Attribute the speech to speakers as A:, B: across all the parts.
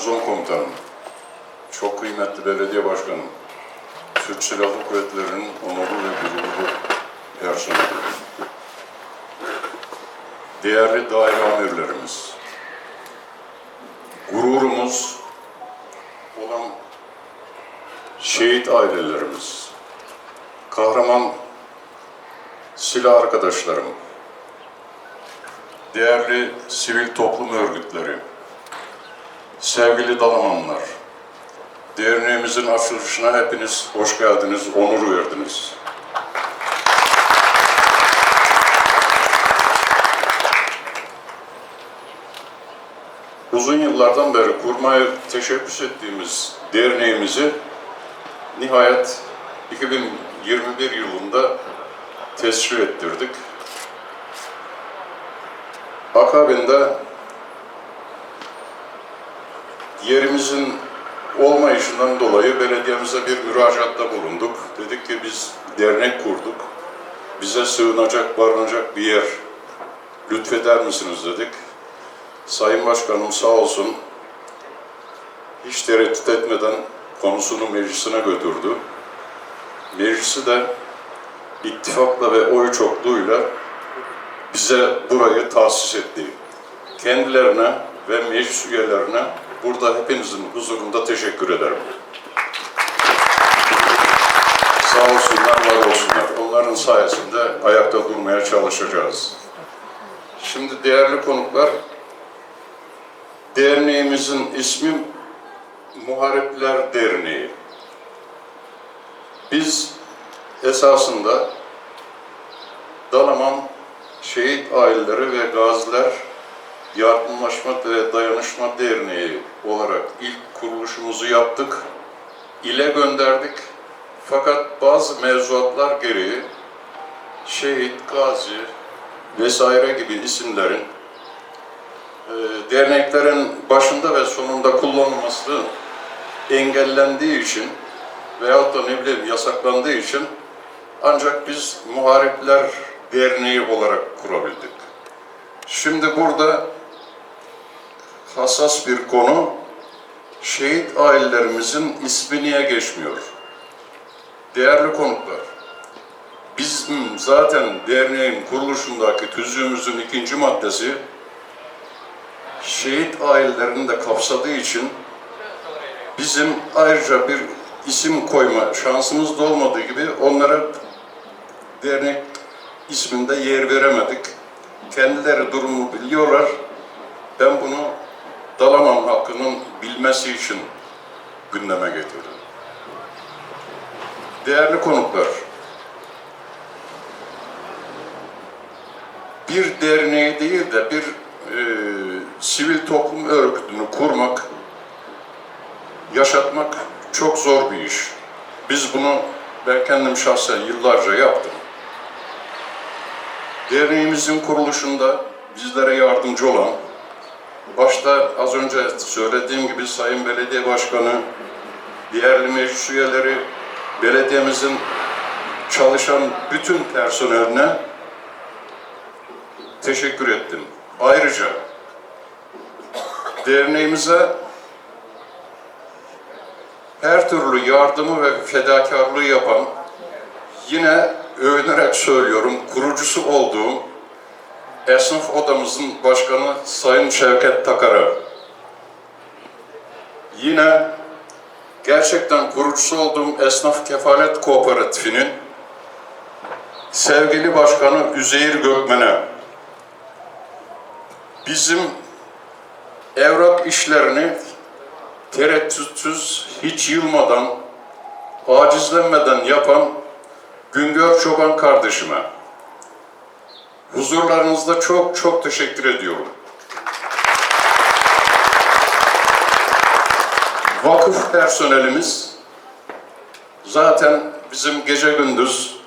A: Garnizon Komutanım, çok kıymetli belediye başkanım, Türk Silahlı Kuvvetleri'nin onurlu ve gururlu personeli, değerli daire amirlerimiz, gururumuz olan şehit ailelerimiz, kahraman silah arkadaşlarım, değerli sivil toplum örgütleri, sevgili Dalamanlar, derneğimizin açılışına hepiniz hoş geldiniz, onur verdiniz. Uzun yıllardan beri kurmaya teşebbüs ettiğimiz derneğimizi nihayet 2021 yılında tescil ettirdik. Akabinde yerimizin olmayışından dolayı belediyemize bir müracaatta bulunduk. Dedik ki biz dernek kurduk. Bize sığınacak, barınacak bir yer lütfeder misiniz dedik. Sayın Başkanım sağ olsun hiç tereddüt etmeden konusunu meclisine götürdü. Meclisi de ittifakla ve oy çokluğuyla bize burayı tahsis etti. Kendilerine ve meclis üyelerine burada hepinizin huzurunda teşekkür ederim. Sağ olsunlar, var olsunlar. Onların sayesinde ayakta durmaya çalışacağız. Şimdi değerli konuklar, derneğimizin ismi Muharipler Derneği. Biz esasında Dalaman Şehit Aileleri ve Gaziler Yardımlaşma ve Dayanışma Derneği olarak ilk kuruluşumuzu yaptık. İle gönderdik. Fakat bazı mevzuatlar gereği şehit, gazi vesaire gibi isimlerin e, derneklerin başında ve sonunda kullanılması engellendiği için veyahut da ne bileyim yasaklandığı için ancak biz Muharipler Derneği olarak kurabildik. Şimdi burada hassas bir konu, şehit ailelerimizin ismi niye geçmiyor? Değerli konuklar, bizim zaten derneğin kuruluşundaki tüzüğümüzün ikinci maddesi şehit ailelerini de kapsadığı için bizim ayrıca bir isim koyma şansımız da olmadığı gibi onlara dernek isminde yer veremedik. Kendileri durumu biliyorlar. Ben bunu Dalaman halkının bilmesi için gündeme getirdim. Değerli konuklar, bir derneği değil de bir e, sivil toplum örgütünü kurmak, yaşatmak çok zor bir iş. Biz bunu ben kendim şahsen yıllarca yaptım. Derneğimizin kuruluşunda bizlere yardımcı olan, başta az önce söylediğim gibi Sayın Belediye Başkanı, diğer meclis üyeleri, belediyemizin çalışan bütün personeline teşekkür ettim. Ayrıca derneğimize her türlü yardımı ve fedakarlığı yapan, yine övünerek söylüyorum, kurucusu olduğum esnaf odamızın başkanı Sayın Şevket Takar'a, yine gerçekten kurucusu olduğum Esnaf Kefalet Kooperatifi'nin sevgili başkanı Üzeyir Gökmen'e, bizim evrak işlerini tereddütsüz, hiç yılmadan, acizlenmeden yapan Güngör Çoban kardeşime huzurlarınızda çok çok teşekkür ediyorum. Vakıf personelimiz zaten bizim gece gündüz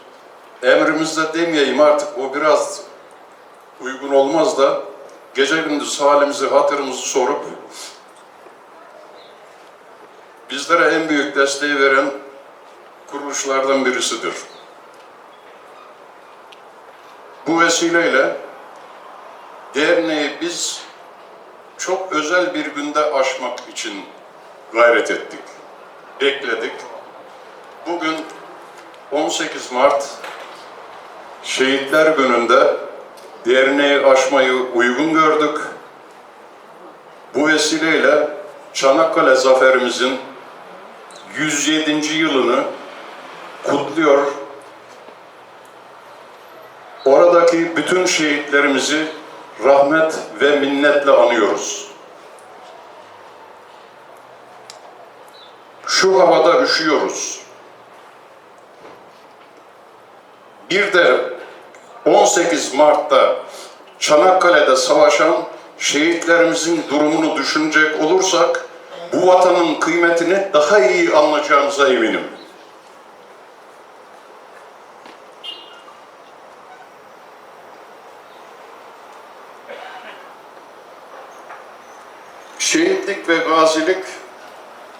A: emrimizde demeyeyim artık o biraz uygun olmaz da gece gündüz halimizi hatırımızı sorup bizlere en büyük desteği veren kuruluşlardan birisidir. Bu vesileyle derneği biz çok özel bir günde aşmak için gayret ettik. Bekledik. Bugün 18 Mart Şehitler Günü'nde derneği aşmayı uygun gördük. Bu vesileyle Çanakkale zaferimizin 107. yılını kutluyor. Oradaki bütün şehitlerimizi rahmet ve minnetle anıyoruz. Şu havada üşüyoruz. Bir de 18 Mart'ta Çanakkale'de savaşan şehitlerimizin durumunu düşünecek olursak bu vatanın kıymetini daha iyi anlayacağımıza eminim. Şehitlik ve gazilik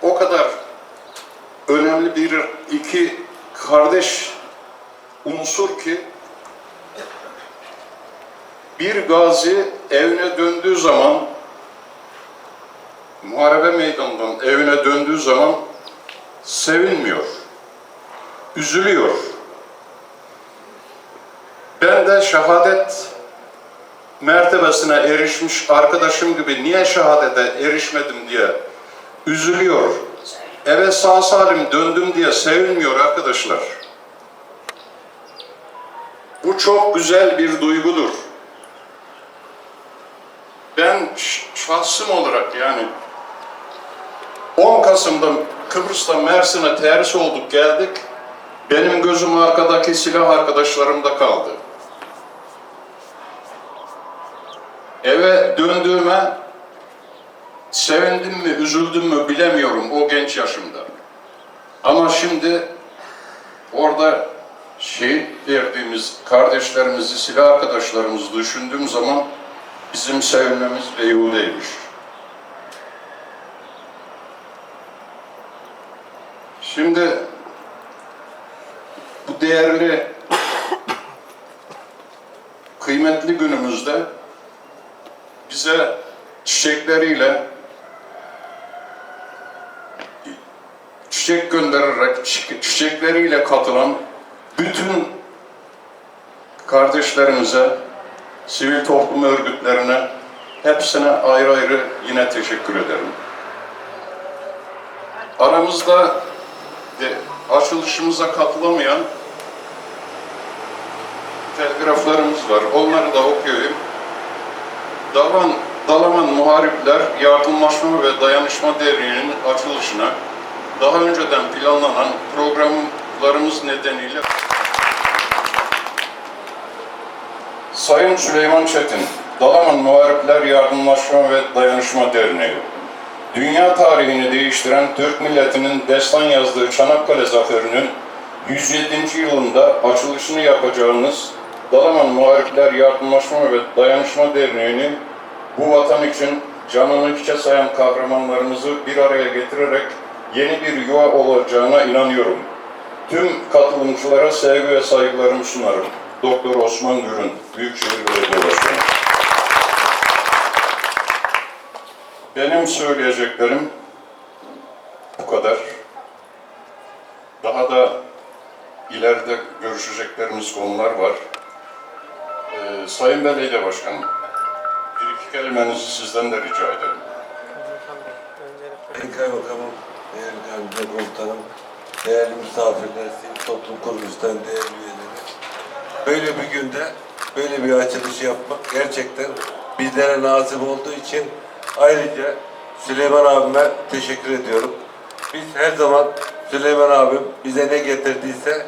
A: o kadar önemli bir iki kardeş unsur ki bir gazi evine döndüğü zaman muharebe meydanından evine döndüğü zaman sevinmiyor. Üzülüyor. Ben de şehadet mertebesine erişmiş arkadaşım gibi niye şehadete erişmedim diye üzülüyor. Eve sağ salim döndüm diye sevinmiyor arkadaşlar. Bu çok güzel bir duygudur. Ben şahsım olarak yani 10 Kasım'da Kıbrıs'ta Mersin'e terhis olduk geldik. Benim gözüm arkadaki silah arkadaşlarımda kaldı. Eve döndüğüme sevindim mi, üzüldüm mü bilemiyorum o genç yaşımda. Ama şimdi orada şehit verdiğimiz kardeşlerimizi, silah arkadaşlarımızı düşündüğüm zaman bizim sevinmemiz beyhudeymiş. Şimdi bu değerli kıymetli günümüzde bize çiçekleriyle çiçek göndererek çi- çiçekleriyle katılan bütün kardeşlerimize, sivil toplum örgütlerine hepsine ayrı ayrı yine teşekkür ederim. Aramızda de açılışımıza katılamayan telgraflarımız var. Onları da okuyayım. Dalaman, Dalaman Muharipler Yardımlaşma ve Dayanışma Derneği'nin açılışına daha önceden planlanan programlarımız nedeniyle Sayın Süleyman Çetin, Dalaman Muharipler Yardımlaşma ve Dayanışma Derneği Dünya tarihini değiştiren Türk milletinin destan yazdığı Çanakkale Zaferi'nin 107. yılında açılışını yapacağınız Dalaman Muharipler Yardımlaşma ve Dayanışma Derneği'nin bu vatan için canını hiçe sayan kahramanlarımızı bir araya getirerek yeni bir yuva olacağına inanıyorum. Tüm katılımcılara sevgi ve saygılarımı sunarım. Doktor Osman Gürün, Büyükşehir Belediye Başkanı. Benim söyleyeceklerim bu kadar. Daha da ileride görüşeceklerimiz konular var. Ee, Sayın Belediye Başkanım, bir iki kelimenizi sizden de rica ederim.
B: Sayın Kaymakamım, değerli Kaymakam Komutanım, değerli misafirler, sivil toplum kuruluşlarının değerli üyeleri. Böyle bir günde böyle bir açılış yapmak gerçekten bizlere nasip olduğu için ayrıca Süleyman abime teşekkür ediyorum. Biz her zaman Süleyman abim bize ne getirdiyse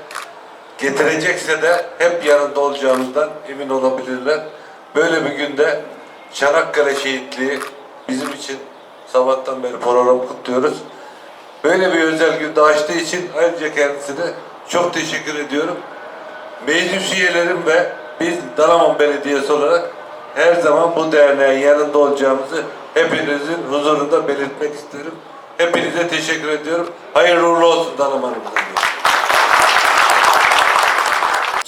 B: getirecekse de hep yanında olacağımızdan emin olabilirler. Böyle bir günde Çanakkale şehitliği bizim için sabahtan beri program kutluyoruz. Böyle bir özel günde açtığı için ayrıca kendisine çok teşekkür ediyorum. Meclis üyelerim ve biz Dalaman Belediyesi olarak her zaman bu derneğin yanında olacağımızı hepinizin huzurunda belirtmek isterim. Hepinize teşekkür ediyorum. Hayırlı uğurlu olsun Dalaman'ımıza.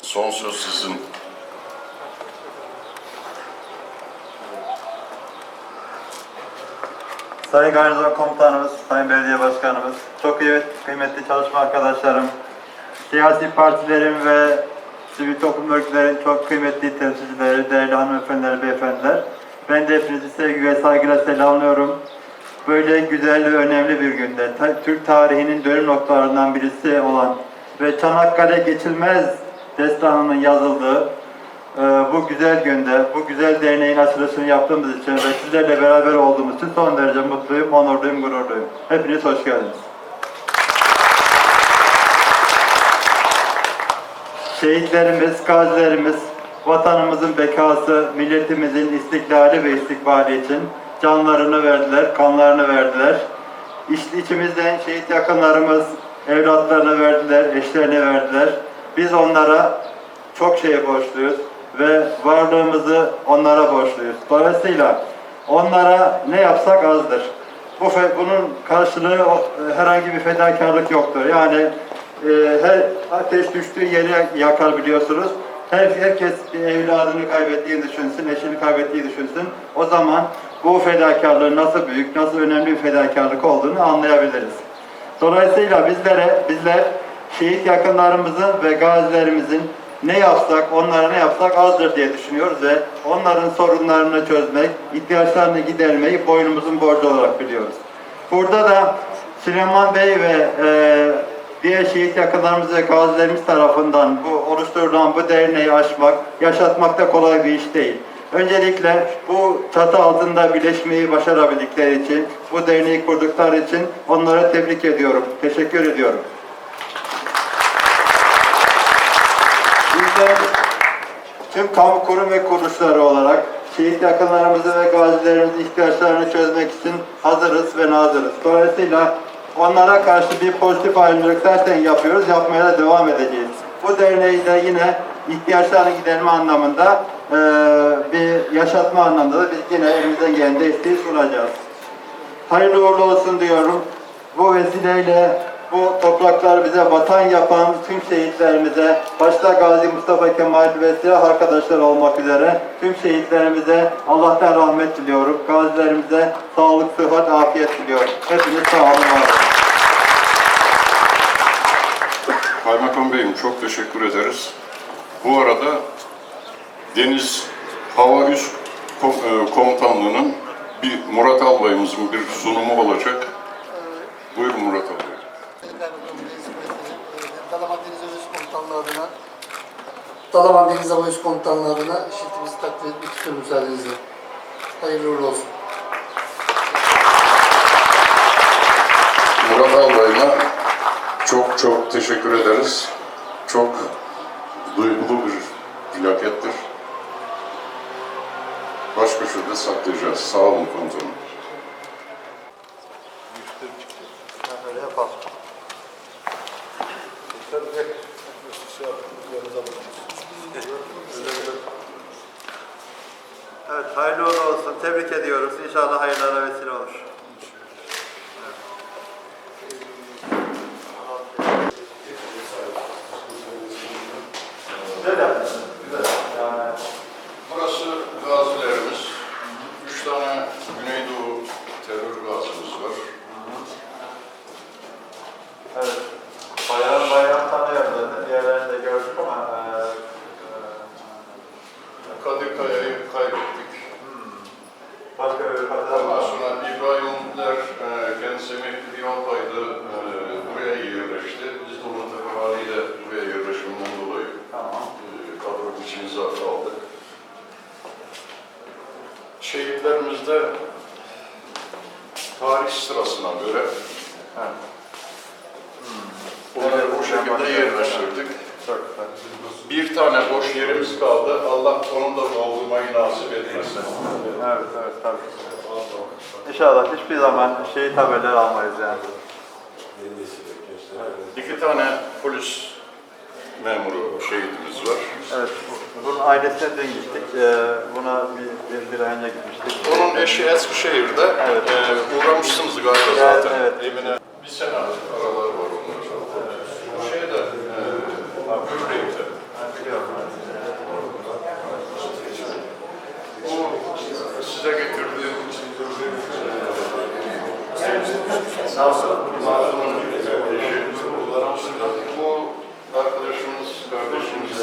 A: Son söz sizin.
C: Sayın Garnizon Komutanımız, Sayın Belediye Başkanımız, çok kıymetli, kıymetli çalışma arkadaşlarım, siyasi partilerin ve sivil toplum örgütlerin çok kıymetli temsilcileri, değerli hanımefendiler, beyefendiler. Ben de hepinizi sevgi ve saygıyla selamlıyorum. Böyle güzel ve önemli bir günde, Türk tarihinin dönüm noktalarından birisi olan ve Çanakkale Geçilmez destanının yazıldığı ee, bu güzel günde, bu güzel derneğin açılışını yaptığımız için ve sizlerle beraber olduğumuz için son derece mutluyum, onurluyum, gururluyum. Hepiniz hoş geldiniz. Şehitlerimiz, gazilerimiz, vatanımızın bekası, milletimizin istiklali ve istikbali için canlarını verdiler, kanlarını verdiler. İşte içimizden şehit yakınlarımız evlatlarını verdiler, eşlerini verdiler. Biz onlara çok şeye borçluyuz ve varlığımızı onlara borçluyuz. Dolayısıyla onlara ne yapsak azdır. Bu bunun karşılığı o- herhangi bir fedakarlık yoktur. Yani e, her ateş düştüğü yeri yakar biliyorsunuz. Her, herkes evladını kaybettiğini düşünsün, eşini kaybettiğini düşünsün. O zaman bu fedakarlığın nasıl büyük, nasıl önemli bir fedakarlık olduğunu anlayabiliriz. Dolayısıyla bizlere, bizler şehit yakınlarımızın ve gazilerimizin ne yapsak, onlara ne yapsak azdır diye düşünüyoruz ve onların sorunlarını çözmek, ihtiyaçlarını gidermeyi boynumuzun borcu olarak biliyoruz. Burada da Süleyman Bey ve e, diğer şehit yakınlarımız ve gazilerimiz tarafından bu oluşturulan bu derneği açmak, yaşatmak da kolay bir iş değil. Öncelikle bu çatı altında birleşmeyi başarabildikleri için, bu derneği kurdukları için onlara tebrik ediyorum, teşekkür ediyorum. Bizler tüm kamu kurum ve kuruluşları olarak şehit yakınlarımızı ve gazilerimizin ihtiyaçlarını çözmek için hazırız ve nazırız. Dolayısıyla onlara karşı bir pozitif ayrımcılık zaten yapıyoruz, yapmaya da devam edeceğiz. Bu derneği de yine ihtiyaçlarını giderme anlamında eee, bir yaşatma anlamında da biz yine elimizden gelen desteği sunacağız. Hayırlı uğurlu olsun diyorum. Bu vesileyle bu topraklar bize vatan yapan tüm şehitlerimize, başta Gazi Mustafa Kemal ve silah arkadaşlar olmak üzere tüm şehitlerimize Allah'tan rahmet diliyorum. Gazilerimize sağlık, sıhhat, afiyet diliyorum. Hepiniz sağ olun, var.
A: Kaymakam Bey'im çok teşekkür ederiz. Bu arada Deniz Hava Üst e, Komutanlığı'nın bir Murat Albayımızın bir sunumu olacak. Buyurun Murat Albay.
D: Dalaman Deniz Hava Üst Komutanlığı adına Dalaman Deniz Hava Üst Komutanlığı adına şirketimizi takdir etmek istiyorum müsaadenizle. Hayırlı uğurlu olsun.
A: Murat Albay'ına çok çok teşekkür ederiz. Çok duygulu bir plakettir. Baş köşede saklayacağız. Sağ olun komutanım.
C: Evet, hayırlı olsun. Tebrik ediyoruz. İnşallah hayırlara vesile olur. Güzel yapmışsın. Güzel. Yani
A: Burası gazilerimiz. Üç tane Güneydoğu terör gazimiz var.
C: Evet. Bayram bayram tanıyorum zaten. Diğerlerini de gördük ama e, e,
A: Kadirkaya'yı kaybettik.
C: başka bir
A: Ondan
C: kadar
A: sonra İbrahimler e, kendisi emekli bir albaydı. E, buraya yerleşti. Biz de onun tabii haliyle buraya yerleşiminden dolayı
C: Tamam.
A: e, kadro içimize aldık. Şehitlerimizde tarih sırasına göre
C: Evet.
A: onları bu şekilde yerleştirdik.
C: Çok güzel.
A: Bir tane boş yerimiz kaldı. Allah onu da doldurmayı nasip etmesin.
C: Evet, evet, tabii. İnşallah hiçbir zaman şehit haberler almayız yani.
A: İki tane polis memuru şehidimiz var.
C: Evet, bu- bunun ailesine dün gittik. Ee, buna bir, bir, bir ay önce gitmiştik.
A: Onun eşi Eskişehir'de.
C: Evet.
A: Ee, uğramışsınız galiba
C: Evet,
A: zaten.
C: evet.
A: Evine bir sene araları var onların. Bu şeyde, e, Gürley'de.
C: Ben biliyorum.
A: Bu size getirdiğim Bu arkadaşımız, kardeşimiz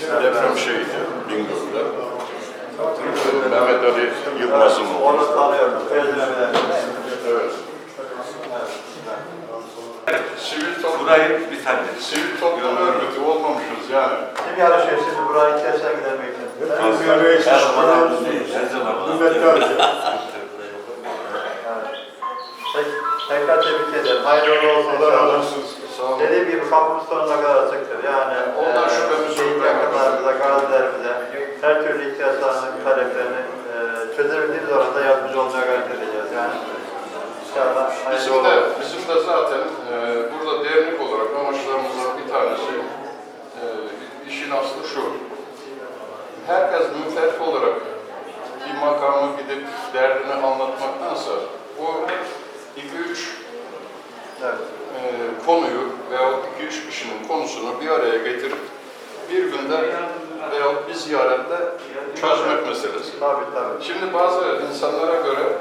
A: şey, deprem şehidi Bingöl'de. Mehmet Ali Yılmaz'ın oğlu.
C: Onu tanıyorum.
A: Evet. Sivil toplum,
B: Burayı bir tane.
A: sivil toplum örgütü olmamışız yani.
C: Kim yarışıyor şimdi buraya ihtiyaçlar gidermek için?
B: Her zaman her zaman.
C: Tekrar tebrik ederim. Hayırlı olsun inşallah.
A: Sağ olun.
C: Dediğim gibi kapımız sonuna kadar açıktır. Yani
A: Ondan
C: eee,
A: şüphemiz yok.
C: yakınlarımıza, gazilerimize her türlü ihtiyaçlarını, taleplerini eee çözebildiğimiz oranda yardımcı olmaya gayret edeceğiz. Yani inşallah hayırlı
A: Bizim
C: uğurlu
A: de, bizim de zaten e, burada dernek olarak amaçlarımızdan bir tanesi, e, işin aslı şu. Herkes münferit olarak bir makama gidip derdini anlatmaktansa o 100 kişinin konusunu bir araya getirip bir günde veyahut bir ziyarette çözmek meselesi.
C: Tabii, tabii.
A: Şimdi bazı insanlara göre